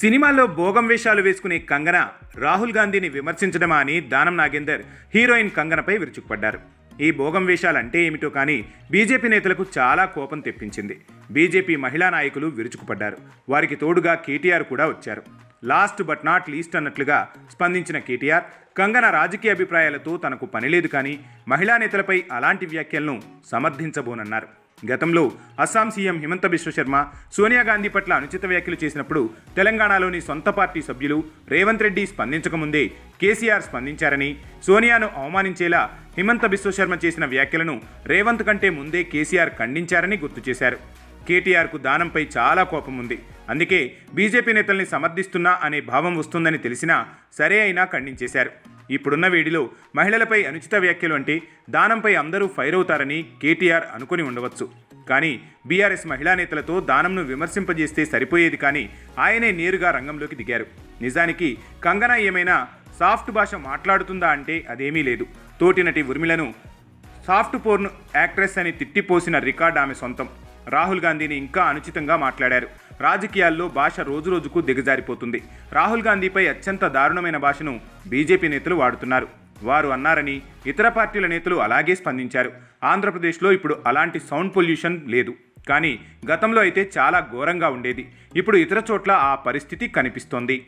సినిమాల్లో భోగం వేషాలు వేసుకునే కంగన రాహుల్ గాంధీని విమర్శించడమా అని దానం నాగేందర్ హీరోయిన్ కంగనపై విరుచుకుపడ్డారు. ఈ భోగం వేషాలు అంటే ఏమిటో కానీ బీజేపీ నేతలకు చాలా కోపం తెప్పించింది. బీజేపీ మహిళా నాయకులు విరుచుకుపడ్డారు. వారికి తోడుగా కేటీఆర్ కూడా వచ్చారు. లాస్ట్ బట్ నాట్ లీస్ట్ అన్నట్లుగా స్పందించిన కేటీఆర్ కంగన రాజకీయ అభిప్రాయాలతో తనకు పనిలేదు కానీ మహిళా నేతలపై అలాంటి వ్యాఖ్యలను సమర్థించబోనన్నారు. గతంలో అస్సాం సీఎం హిమంత బిశ్వ శర్మ సోనియా గాంధీ పట్ల అనుచిత వ్యాఖ్యలు చేసినప్పుడు తెలంగాణలోని సొంత పార్టీ సభ్యులు రేవంత్ రెడ్డి స్పందించకముందే కేసీఆర్ స్పందించారని సోనియాను అవమానించేలా హిమంత బిశ్వ శర్మ చేసిన వ్యాఖ్యలను రేవంత్ కంటే ముందే కేసీఆర్ ఖండించారని గుర్తు చేశారు. కేటీఆర్కు దానంపై చాలా కోపం ఉంది. అందుకే బీజేపీ నేతల్ని సమర్థిస్తున్నా అనే భావం వస్తుందని తెలిసినా సరే అయినా ఖండించేశారు. ఇప్పుడున్న వేడిలో మహిళలపై అనుచిత వ్యాఖ్యలు అంటే దానంపై అందరూ ఫైర్ అవుతారని కేటీఆర్ అనుకుని ఉండవచ్చు. కానీ బీఆర్ఎస్ మహిళా నేతలతో దానంను విమర్శింపజేస్తే సరిపోయేది కానీ ఆయనే నేరుగా రంగంలోకి దిగారు. నిజానికి కంగనా ఏమైనా సాఫ్ట్ భాష మాట్లాడుతుందా అంటే అదేమీ లేదు. తోటి నటి ఉర్మిళను సాఫ్ట్ పోర్న్ యాక్ట్రెస్ అని తిట్టిపోసిన రికార్డ్ ఆమె సొంతం. రాహుల్ గాంధీని ఇంకా అనుచితంగా మాట్లాడారు. రాజకీయాల్లో భాష రోజురోజుకు దిగజారిపోతుంది. రాహుల్ గాంధీపై అత్యంత దారుణమైన భాషను బీజేపీ నేతలు వాడుతున్నారు. వారు అన్నారని ఇతర పార్టీల నేతలు అలాగే స్పందించారు. ఆంధ్రప్రదేశ్లో ఇప్పుడు అలాంటి సౌండ్ పొల్యూషన్ లేదు. కానీ గతంలో అయితే చాలా ఘోరంగా ఉండేది. ఇప్పుడు ఇతర చోట్ల ఆ పరిస్థితి కనిపిస్తోంది.